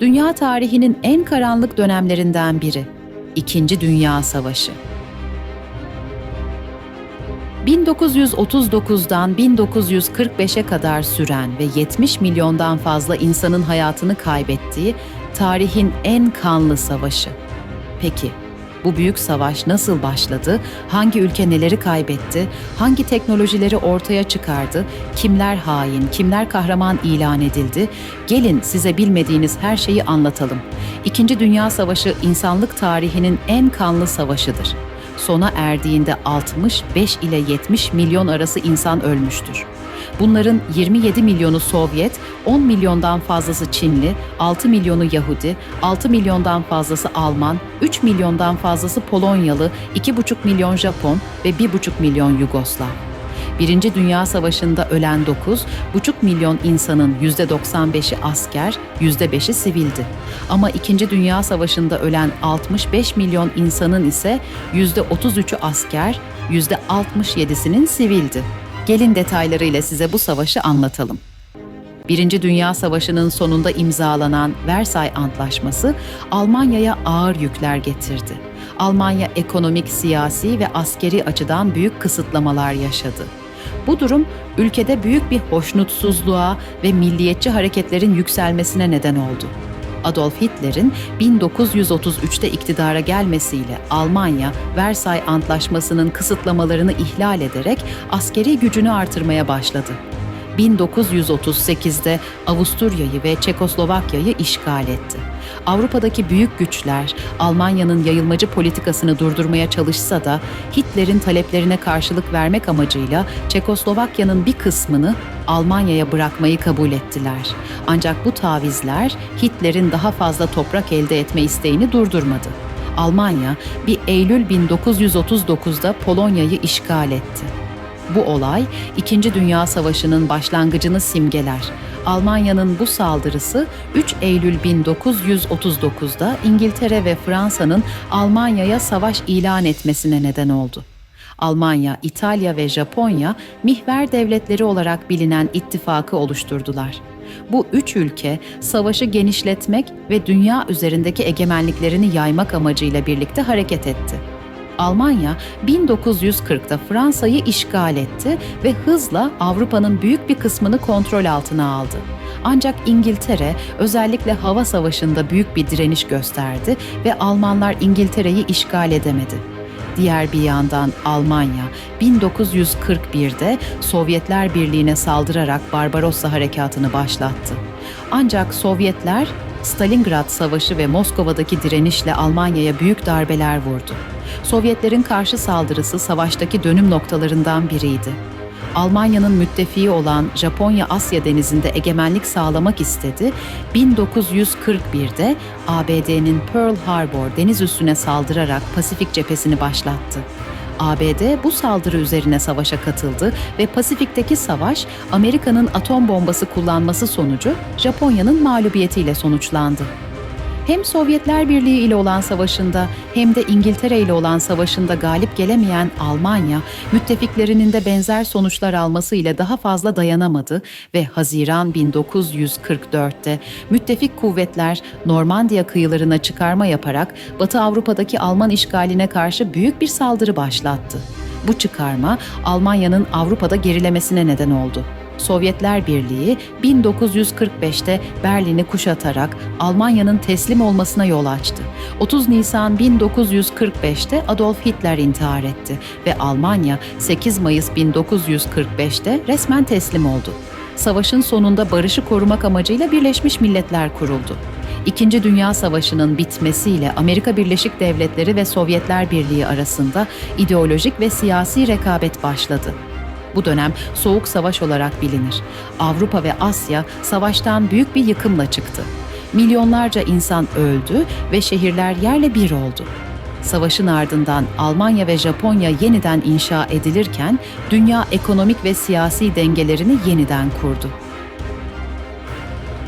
dünya tarihinin en karanlık dönemlerinden biri. İkinci Dünya Savaşı. 1939'dan 1945'e kadar süren ve 70 milyondan fazla insanın hayatını kaybettiği tarihin en kanlı savaşı. Peki bu büyük savaş nasıl başladı? Hangi ülke neleri kaybetti? Hangi teknolojileri ortaya çıkardı? Kimler hain, kimler kahraman ilan edildi? Gelin size bilmediğiniz her şeyi anlatalım. İkinci Dünya Savaşı insanlık tarihinin en kanlı savaşıdır. Sona erdiğinde 65 ile 70 milyon arası insan ölmüştür. Bunların 27 milyonu Sovyet, 10 milyondan fazlası Çinli, 6 milyonu Yahudi, 6 milyondan fazlası Alman, 3 milyondan fazlası Polonyalı, 2,5 milyon Japon ve 1,5 milyon Yugoslav. Birinci Dünya Savaşı'nda ölen 9,5 milyon insanın %95'i asker, %5'i sivildi. Ama İkinci Dünya Savaşı'nda ölen 65 milyon insanın ise %33'ü asker, %67'sinin sivildi. Gelin detaylarıyla size bu savaşı anlatalım. Birinci Dünya Savaşı'nın sonunda imzalanan Versay Antlaşması Almanya'ya ağır yükler getirdi. Almanya ekonomik, siyasi ve askeri açıdan büyük kısıtlamalar yaşadı. Bu durum ülkede büyük bir hoşnutsuzluğa ve milliyetçi hareketlerin yükselmesine neden oldu. Adolf Hitler'in 1933'te iktidara gelmesiyle Almanya, Versay Antlaşması'nın kısıtlamalarını ihlal ederek askeri gücünü artırmaya başladı. 1938'de Avusturya'yı ve Çekoslovakya'yı işgal etti. Avrupa'daki büyük güçler Almanya'nın yayılmacı politikasını durdurmaya çalışsa da Hitler'in taleplerine karşılık vermek amacıyla Çekoslovakya'nın bir kısmını Almanya'ya bırakmayı kabul ettiler. Ancak bu tavizler Hitler'in daha fazla toprak elde etme isteğini durdurmadı. Almanya 1 Eylül 1939'da Polonya'yı işgal etti. Bu olay İkinci Dünya Savaşı'nın başlangıcını simgeler. Almanya'nın bu saldırısı 3 Eylül 1939'da İngiltere ve Fransa'nın Almanya'ya savaş ilan etmesine neden oldu. Almanya, İtalya ve Japonya mihver devletleri olarak bilinen ittifakı oluşturdular. Bu üç ülke savaşı genişletmek ve dünya üzerindeki egemenliklerini yaymak amacıyla birlikte hareket etti. Almanya 1940'da Fransa'yı işgal etti ve hızla Avrupa'nın büyük bir kısmını kontrol altına aldı. Ancak İngiltere özellikle hava savaşında büyük bir direniş gösterdi ve Almanlar İngiltere'yi işgal edemedi. Diğer bir yandan Almanya 1941'de Sovyetler Birliği'ne saldırarak Barbarossa harekatını başlattı. Ancak Sovyetler Stalingrad Savaşı ve Moskova'daki direnişle Almanya'ya büyük darbeler vurdu. Sovyetlerin karşı saldırısı savaştaki dönüm noktalarından biriydi. Almanya'nın müttefiği olan Japonya Asya denizinde egemenlik sağlamak istedi. 1941'de ABD'nin Pearl Harbor deniz üssüne saldırarak Pasifik cephesini başlattı. ABD bu saldırı üzerine savaşa katıldı ve Pasifik'teki savaş Amerika'nın atom bombası kullanması sonucu Japonya'nın mağlubiyetiyle sonuçlandı. Hem Sovyetler Birliği ile olan savaşında hem de İngiltere ile olan savaşında galip gelemeyen Almanya, müttefiklerinin de benzer sonuçlar alması ile daha fazla dayanamadı ve Haziran 1944'te müttefik kuvvetler Normandiya kıyılarına çıkarma yaparak Batı Avrupa'daki Alman işgaline karşı büyük bir saldırı başlattı. Bu çıkarma Almanya'nın Avrupa'da gerilemesine neden oldu. Sovyetler Birliği 1945'te Berlin'i kuşatarak Almanya'nın teslim olmasına yol açtı. 30 Nisan 1945'te Adolf Hitler intihar etti ve Almanya 8 Mayıs 1945'te resmen teslim oldu. Savaşın sonunda barışı korumak amacıyla Birleşmiş Milletler kuruldu. İkinci Dünya Savaşı'nın bitmesiyle Amerika Birleşik Devletleri ve Sovyetler Birliği arasında ideolojik ve siyasi rekabet başladı. Bu dönem Soğuk Savaş olarak bilinir. Avrupa ve Asya savaştan büyük bir yıkımla çıktı. Milyonlarca insan öldü ve şehirler yerle bir oldu. Savaşın ardından Almanya ve Japonya yeniden inşa edilirken dünya ekonomik ve siyasi dengelerini yeniden kurdu.